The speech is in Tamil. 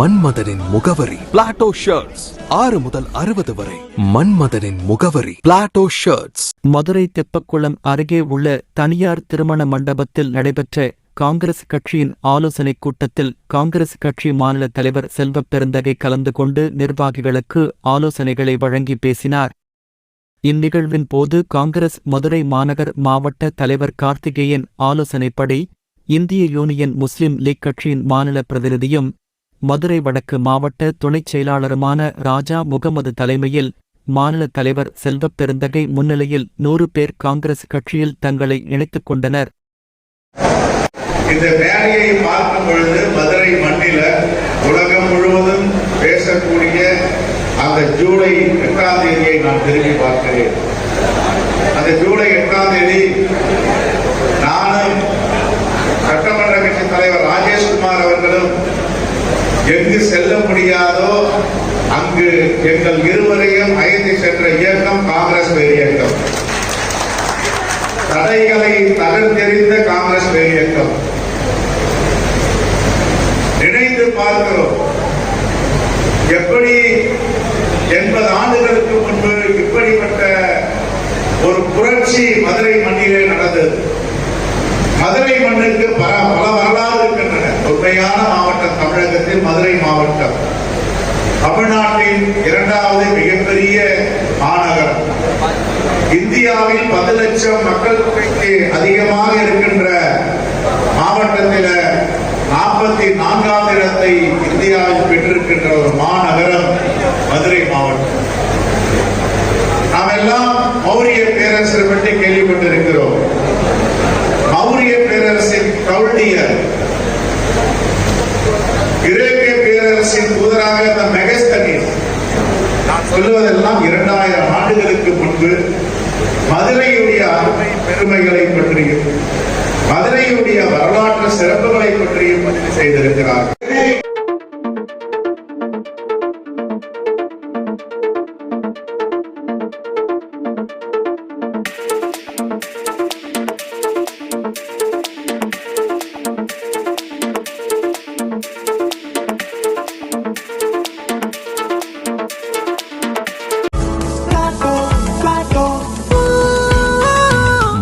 மன்மதனின் முகவரி. பிளாட்டோ ஷர்ட்ஸ் ஆறு முதல் அறுபது வரை. மன்மதனின் முகவரி. பிளாட்டோ ஷர்ட்ஸ் மதுரை தெப்பக்குளம் அருகே உள்ள தனியார் திருமண மண்டபத்தில் நடைபெற்ற காங்கிரஸ் கட்சியின் ஆலோசனைக் கூட்டத்தில் காங்கிரஸ் கட்சி மாநில தலைவர் செல்வப் பெருந்தகை கலந்து கொண்டு நிர்வாகிகளுக்கு ஆலோசனைகளை வழங்கி பேசினார். இந்நிகழ்வின் போது காங்கிரஸ் மதுரை மாநகர் மாவட்ட தலைவர் கார்த்திகேயன் ஆலோசனைப்படி இந்திய யூனியன் முஸ்லிம் லீக் கட்சியின் மாநில பிரதிநிதியும் மதுரை வடக்கு மாவட்ட துணைச் செயலாளருமான ராஜா முகமது தலைமையில் மாநில தலைவர் செல்வப் பெருந்தகை முன்னிலையில் நூறு பேர் காங்கிரஸ் கட்சியில் தங்களை இணைத்துக் கொண்டனர். இந்த வேலையை பார்க்கும் பொழுது மதுரை மண்ணில உலகம் முழுவதும் பேசக்கூடிய அந்த ஜூலை எட்டாம் தேதியை நான் திரும்பி பார்க்கிறேன். அந்த ஜூலை எட்டாம் தேதி எங்கு செல்ல முடியாதோ அங்கு எங்கள் இருவரையும் அயந்து சென்ற இயக்கம் காங்கிரஸ் பேர் இயக்கம். தடைகளை தகர்த்தெறிந்த காங்கிரஸ் பேர் இயக்கம். நினைந்து பார்க்கிறோம். எப்படி எண்பது ஆண்டுகளுக்கு முன்பு இப்படிப்பட்ட ஒரு புரட்சி மதுரை மண்ணிலே நடந்தது. மதுரை மண்ணுக்கு பல பல வரலாறு இருக்கின்றன. உண்மையான மாவட்டம் மதுரை மாவட்டம். தமிழ்நாட்டின் இரண்டாவது மிகப்பெரிய மாநகரம். இந்தியாவில் பத்து லட்சம் மக்கள் தொகைக்கு அதிகமாக இருக்கின்ற மாவட்டத்தில் நாற்பத்தி நான்காவது இடத்தை இந்தியாவில் பெற்றிருக்கின்ற ஒரு மாநகரம் மதுரை மாவட்டம். நாம் எல்லாம் மௌரிய பேரரசரை பற்றி சொல்லுவதெல்லாம் இரண்டாயிரம் ஆண்டுகளுக்கு முன்பு மதுரையுடைய அருமை பெருமைகளை பற்றியும் மதுரையுடைய வரலாற்று சிறப்புகளை பற்றியும் பதிவு செய்திருக்கிறார்.